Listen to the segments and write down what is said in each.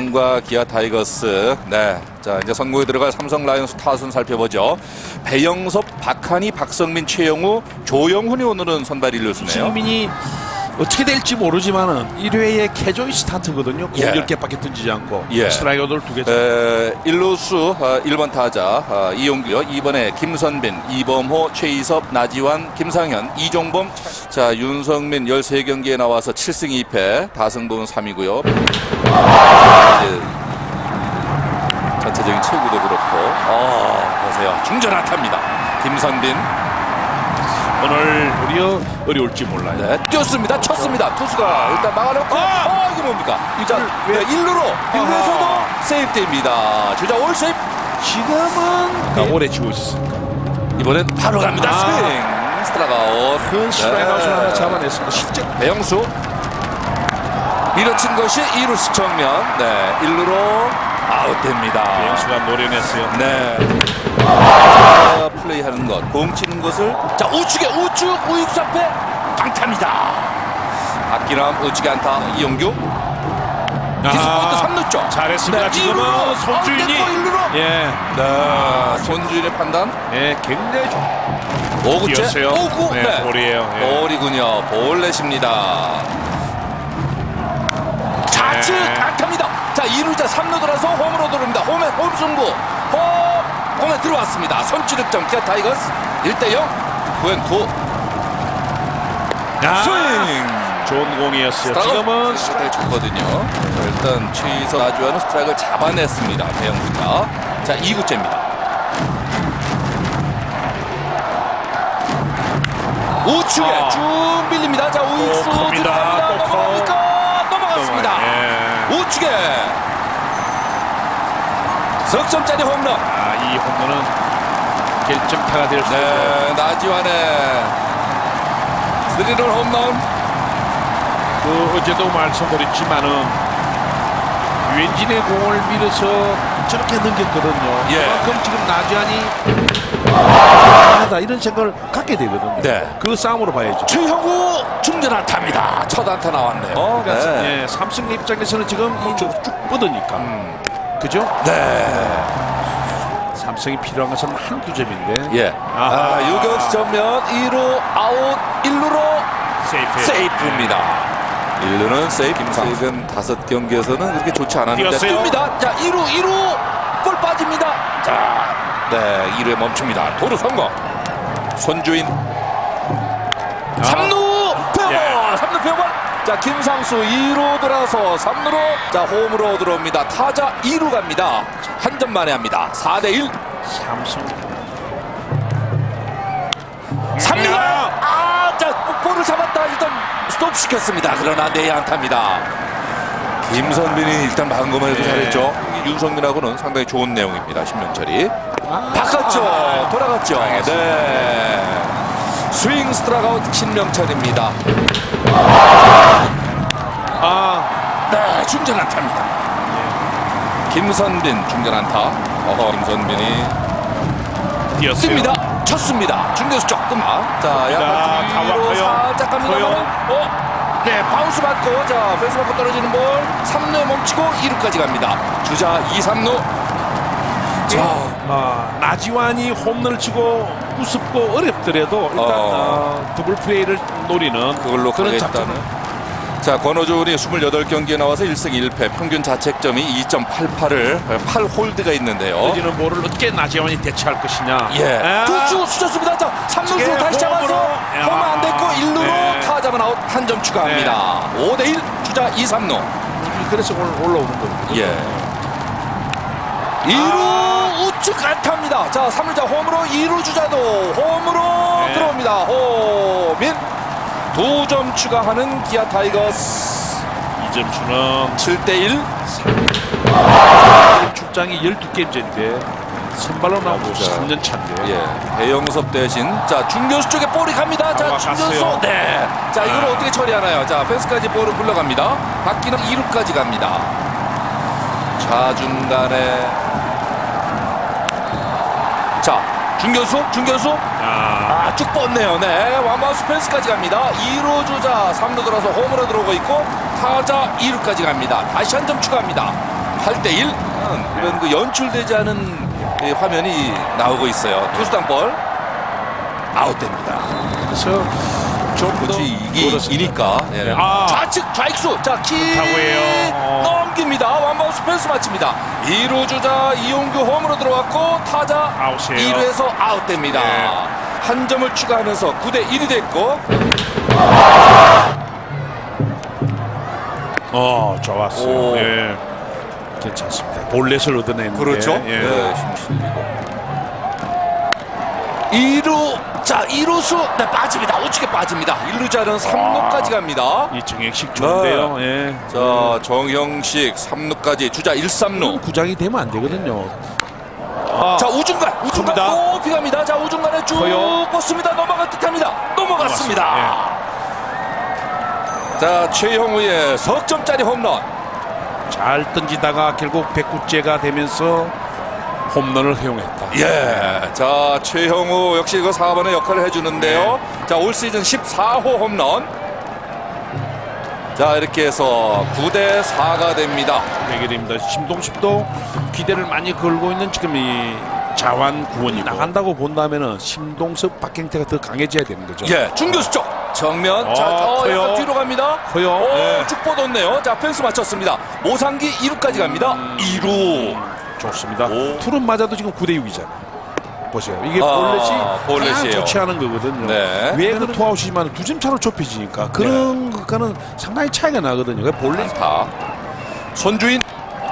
삼성과 기아 타이거스. 네. 자, 이제 선공에 들어갈 삼성 라이온스 타순 살펴보죠. 배영섭, 박한희, 박성민, 최영우, 조영훈이 오늘은 선발 일루수네요. 지금이 어떻게 될지 모르지만은 1회에 캐조이 스타트거든요. 공 예. 10개밖에 던지지 않고 예. 스트라이커들 두 개. 에, 일루수 어, 1번 타자 어, 이용규 2번에 김선빈 이범호 최이섭 나지완 김상현 이종범 자 윤성민 13경기에 나와서 7승 2패 다승부는 3이고요 전체적인 체구도 그렇고. 어, 보세요. 중전 안타입니다. 김선빈. 오늘 우리가 어려울지 몰라요. 네, 뛰었습니다. 쳤습니다. 투수가 일단 막아놓고. 아! 어, 이게 뭡니까? 자 왜- 네, 1루로. 1루에서도 아하. 세이프됩니다. 주자 올 세이프 지금은 나 오래 지고 있었습니다. 이번엔 바로 갑니다. 아. 스윙. 스트라가웃. 큰 스트라이크를 하나 잡아냈습니다. 실제 배영수 밀어친 것이 2루 정면. 네, 1루로 아웃됩니다. 배영수가 노려냈어요. 네. 자, 플레이하는 것, 공 치는 것을 자 우측에 우측 우익수 앞에 강타입니다. 박기남 우측에 안타 이용규 기습포인트 3루 쪽. 잘했습니다. 네, 지금은. 손주인이 어, 됐고, 일루로. 예, 네, 손주인의 판단. 예, 굉장히 좋. 5구째 뛰었어요. 5구 네, 볼이에요. 예. 볼이군요. 볼넷입니다. 좌측 네. 안타입니다. 자 2루자 3루 돌아서 홈으로 들어옵니다. 홈에 홈 승부. 홈 홈에 들어왔습니다. 선취득점 기아 타이거스 1대0 구앤구 야, 스윙. 좋은 공이었어요. 지금은 스트라이크 줬거든요. 자, 일단 최이서 나주하는 스트라이크를 잡아냈습니다. 배영수가. 자 2구째입니다. 우측에 아. 쭉 밀립니다. 자 우익수 또 큽니다. 또? 넘어갔습니다. 석점짜리 홈런. 아, 이 홈런은 결정타가 될 수 있어요. 네, 나지완의 스리런 홈런. 그 어제도 말씀드렸지만은 유엔진의 공을 밀어서 저렇게 넘겼거든요. 예. 그만큼 지금 나지안이 하다 이런 생각을 갖게 되거든요. 네. 그 싸움으로 봐야죠. 최형우 중전 안타입니다. 첫 안타 나왔네요. 그러니까 네. 예, 삼성 입장에서는 지금 이쪽 쭉 뻗으니까. 음. 그죠? 네. 삼성이 필요한 것은 한두 점인데. 예. 아하. 아, 유격수 전면 2루 아웃 1루로 세이프. 세이프입니다. 1루는 세이프. 김상근 다섯 경기에서는 그렇게 좋지 않았는데 뛰었어요. 뜹니다. 자 2루 2루 골 빠집니다. 자, 네 2루에 멈춥니다. 도루 성공. 손주인 아. 3루 페어볼 예. 3루 페어볼 자 김상수 2루 돌아서 3루로 자 홈으로 들어옵니다. 타자 2루 갑니다. 한 점 만에 합니다. 4대 1 삼성. 3루가! 아자 볼을 잡았다 일단 스톱 시켰습니다. 그러나 내야 안타입니다 김선빈이 일단 방금은 해도 예. 잘했죠. 윤성민하고는 상당히 좋은 내용입니다. 신명철이 바꿨죠. 아. 돌아갔죠. 네 스윙 스트라가웃 신명철입니다 아, 네, 중전 안타입니다. 김선빈 중전 안타. 어허, 김선빈이 뛰었어요. 씁니다. 쳤습니다. 중교수 조금. 자, 다 약간 뒤로. 살짝 갑니다. 어, 네, 바운스 받고 자, 펜스 받고 떨어지는 볼 3루에 멈추고 2루까지 갑니다. 주자 2, 3루. 자, 아, 나지완이 홈런을 치고 우습고 어렵더라도 일단 어. 어, 더블 플레이를 노리는 그걸로 그런 가겠다는. 작전. 자, 권호준이 28경기에 나와서 1승 1패, 평균 자책점이 2.88을 8홀드가 있는데요. 떨어지는 볼을 어떻게 나지완이 대처할 것이냐. 예. 아, 투수 수졌습니다. 자, 3루수 저게 다시 잡아서 홈으로. 홈안 됐고 야. 1루로 네. 타자만 아웃 한 점 추가합니다. 5 대 1 주자 2, 3루. 그래서 오늘 올라오는 거거든요. 예. 2루 우측 안타입니다. 자, 3루자 홈으로 2루 주자도 홈으로 네. 들어옵니다. 홈인 두점 추가하는 기아 타이거스 이점수는 7대 1. 출장이 12게임째인데 선발로 나오고 자, 3년 차인데. 예, 배영섭 대신 자 중교수 쪽에 볼이 갑니다. 자 아, 중교수 갔어요. 네. 자 이걸 아. 어떻게 처리하나요? 자 펜스까지 볼을 불러갑니다. 바뀌는 2루까지 갑니다. 좌중간에 중교수 중교수 아, 아쭉 뻗네요. 네 완바우스 펜스까지 갑니다. 2루 주자 3루 들어서 홈으로 들어오고 있고 타자 2루까지 갑니다. 다시 한 점 추가합니다. 8대 1 이런 그 연출되지 않은 이 화면이 나오고 있어요. 투수 땅볼 아웃됩니다. 그래서 좀더 그렇지 이게 이니까 예. 네. 아. 좌측 좌익수 자 키. 타구예요. 어. 넘깁니다. 완바운스 펜스 맞춥니다. 2루 주자 이용규 홈으로 들어왔고 타자 아웃이에요. 2루에서 아웃됩니다. 네. 한 점을 추가하면서 9대 1이 됐고 어 좋았어요. 오. 예. 괜찮습니다. 볼넷을 얻어냈는데 그렇죠. 예. 네, 힘 실리고. 2루 자 2루수 네, 빠집니다. 우측에 빠집니다. 1루자는 3루까지 갑니다. 이정혁식 좋은데요. 네. 예. 자 정형식 3루까지 주자 1, 3루. 구장이 되면 안 되거든요. 아, 자 우중간 우중간 큽니다. 높이 갑니다. 자 우중간에 쭉 커요. 뻗습니다. 넘어갈 듯합니다. 넘어갔습니다. 자 최형우의 석점짜리 홈런. 잘 던지다가 결국 백구째가 되면서 홈런을 허용했다. 예. 자 최형우 역시 그 4번의 역할을 해주는데요. 자 올 시즌 14호 홈런. 자 이렇게 해서 9대 4가 됩니다. 되게 됩니다. 심동식도 기대를 많이 걸고 있는 지금 이 자완 구원이 나간다고 본다면은 심동섭 박경태가 더 강해져야 되는 거죠. 예. 중교수 쪽 정면. 어, 자 어, 커요. 약간 뒤로 갑니다. 커요. 오, 예. 쭉 뻗었네요. 자 펜스 맞췄습니다. 모상기 2루까지 갑니다. 2루. 좋습니다. 오. 투는 맞아도 지금 9대 6이잖아요. 보세요. 이게 아, 볼넷이 볼넷이에요. 가장 좋지 않은 거거든요. 네. 왜 그런 투아웃이지만 두 점 차로 좁혀지니까 그런 것과는 상당히 차이가 나거든요. 그러니까 볼넷 안타. 손주인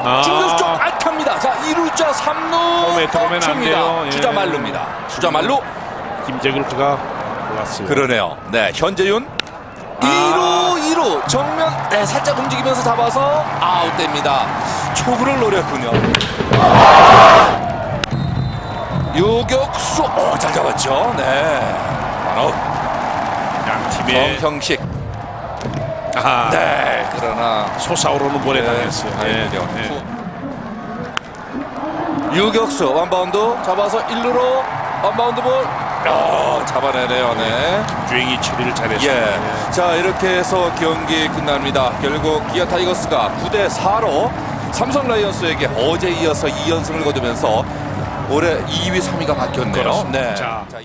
아, 중교수 쪽 안타입니다. 자 2루자 3루 홈에 들어오면 안. 돼요. 예. 주자 말루입니다. 주자 말루 김재글트가 왔어요. 그러네요. 네 현재윤 아. 2루 2루 정면 네, 살짝 움직이면서 잡아서 아웃됩니다. 초구를 노렸군요. 유격수 오잘 잡았죠. 네. 아웃. 양 팀의 정형식. 아, 네. 그러나 솟아오르는 볼에 당했어요. 예. 아이고요. 예. 유격수 원바운드 잡아서 1루로 원바운드 볼 어, 잡아내네요. 네. 주행이 처리를 잘했어요. 예. 자, 이렇게 해서 경기 끝납니다. 결국 기아 타이거스가 9대 4로 삼성 라이언스에게 어제 이어서 2연승을 거두면서 올해 2위, 3위가 바뀌었네요. 그렇습니다. 네. 자. 자,